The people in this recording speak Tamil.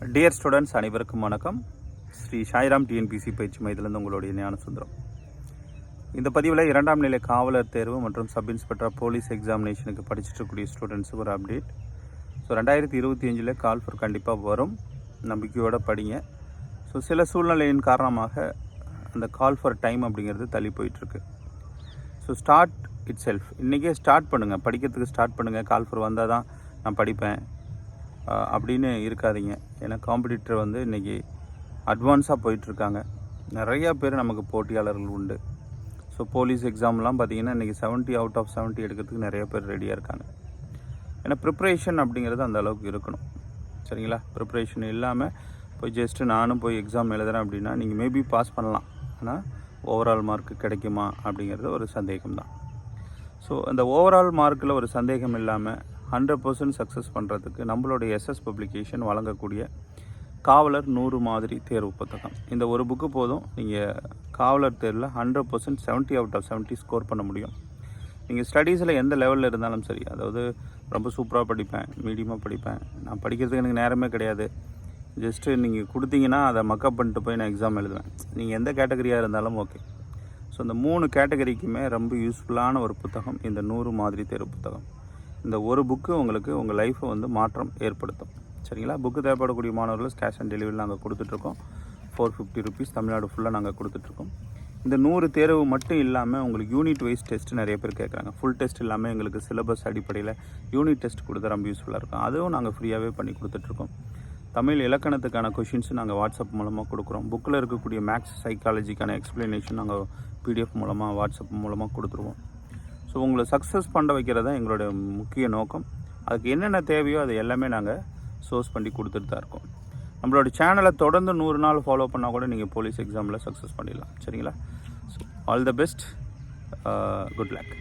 டியர் ஸ்டூடெண்ட்ஸ் அனைவருக்கும் வணக்கம். ஸ்ரீ சாய்ராம் டிஎன்பிசி பயிற்சி மையத்திலிருந்து உங்களுடைய ஞான சுந்தரம். இந்த பதிவில் இரண்டாம் நிலை காவலர் தேர்வு மற்றும் சப் இன்ஸ்பெக்டர் போலீஸ் எக்ஸாமினேஷனுக்கு படிச்சுட்டு இருக்கக்கூடிய ஸ்டூடெண்ட்ஸுக்கு ஒரு அப்டேட் ஸோ ரெண்டாயிரத்தி இருபத்தி அஞ்சில் கால் ஃபர் கண்டிப்பாக வரும். நம்பிக்கையோடு படிங்க. ஸோ சில சூழ்நிலையின் காரணமாக அந்த கால் ஃபார் டைம் அப்படிங்கிறது தள்ளி போயிட்டுருக்கு. ஸோ ஸ்டார்ட் இட் செல்ஃப் இன்றைக்கே ஸ்டார்ட் பண்ணுங்கள் படிக்கிறதுக்கு ஸ்டார்ட் பண்ணுங்கள் கால் ஃபர் வந்தால் தான் நான் படிப்பேன். அப்படின்னு இருக்காதீங்க. ஏன்னா காம்படிட்டர் வந்து இன்றைக்கி அட்வான்ஸாக போயிட்டுருக்காங்க. நிறையா பேர் நமக்கு போட்டியாளர்கள் உண்டு. ஸோ போலீஸ் எக்ஸாம்லாம் பார்த்தீங்கன்னா இன்றைக்கி 70 அவுட் ஆஃப் 70 எடுக்கிறதுக்கு நிறைய பேர் ரெடியாக இருக்காங்க. ஏன்னா ப்ரிப்ரேஷன் அப்படிங்கிறது அந்த அளவுக்கு இருக்கணும். சரிங்களா? ப்ரிப்ரேஷன் இல்லாமல் போய் ஜஸ்ட்டு நானும் போய் எக்ஸாம் எழுதுகிறேன் அப்படின்னா நீங்கள் மேபி பாஸ் பண்ணலாம். ஆனால் ஓவரால் மார்க் கிடைக்குமா அப்படிங்கிறது ஒரு சந்தேகம் தான் ஸோ அந்த ஓவரால் மார்க்கில் ஒரு சந்தேகம் இல்லாமல் ஹண்ட்ரட் பர்சன்ட் சக்ஸஸ் பண்ணுறதுக்கு நம்மளுடைய எஸ்எஸ் பப்ளிகேஷன் வழங்கக்கூடிய காவலர் நூறு மாதிரி தேர்வு புத்தகம். இந்த ஒரு புக்கு போதும் நீங்கள் காவலர் தேர்வில் hundred percent seventy out of 70 score பண்ண முடியும். நீங்கள் ஸ்டடீஸில் எந்த லெவலில் இருந்தாலும் சரி அதாவது ரொம்ப சூப்பராக படிப்பேன் மீடியமாக படிப்பேன் நான் படிக்கிறதுக்கு எனக்கு நேரமே கிடையாது. ஜஸ்ட்டு நீங்கள் கொடுத்தீங்கன்னா அதை மக்கப் பண்ணிட்டு போய் நான் எக்ஸாம் எழுதுவேன். நீங்கள் எந்த கேட்டகரியாக இருந்தாலும் ஓகே ஸோ இந்த மூணு கேட்டகரிக்குமே ரொம்ப யூஸ்ஃபுல்லான ஒரு புத்தகம் இந்த நூறு மாதிரி தேர்வு புத்தகம். இந்த ஒரு புக்கு உங்களுக்கு உங்கள் லைஃப்பை வந்து மாற்றம் ஏற்படுத்தும். சரிங்களா? புக்கு தேவைப்படக்கூடிய மாணவர்கள் கேஷ் ஆன் டெலிவரி நாங்கள் கொடுத்துட்ருக்கோம் ஃபோர் ஃபிஃப்டி ருபீஸ் தமிழ்நாடு ஃபுல்லாக நாங்கள் கொடுத்துட்ருக்கோம் இந்த நூறு தேர்வு மட்டும் இல்லாமல் உங்களுக்கு யூனிட் வைஸ் டெஸ்ட் நிறைய பேர் கேட்குறாங்க ஃபுல் டெஸ்ட் இல்லாமல் எங்களுக்கு சிலபஸ் அடிப்படையில் யூனிட் டெஸ்ட் கொடுத்தா ரொம்ப யூஸ்ஃபுல்லாக இருக்கும். அதுவும் நாங்கள் ஃப்ரீயாகவே பண்ணி கொடுத்துட்ருக்கோம் தமிழ் இலக்கணத்துக்கான கொஷின்ஸும் நாங்கள் வாட்ஸ்அப் மூலமாக கொடுக்குறோம். புக்கில் இருக்கக்கூடிய மேக்ஸ் சைக்காலஜிக்கான எக்ஸ்ப்ளனேஷன் நாங்கள் பிடிஎஃப் மூலமாக வாட்ஸ்அப் மூலமாக கொடுத்துருவோம். ஸோ உங்களை சக்ஸஸ் பண்ண வைக்கிறது தான் எங்களுடைய முக்கிய நோக்கம். அதுக்கு என்னென்ன தேவையோ அது எல்லாமே நாங்கள் சோர்ஸ் பண்ணி கொடுத்துட்டு தான் இருக்கோம். நம்மளோட சேனலை தொடர்ந்து நூறு நாள் ஃபாலோ பண்ணால் கூட நீங்கள் போலீஸ் எக்ஸாமில் சக்ஸஸ் பண்ணிடலாம். சரிங்களா? So all the best good luck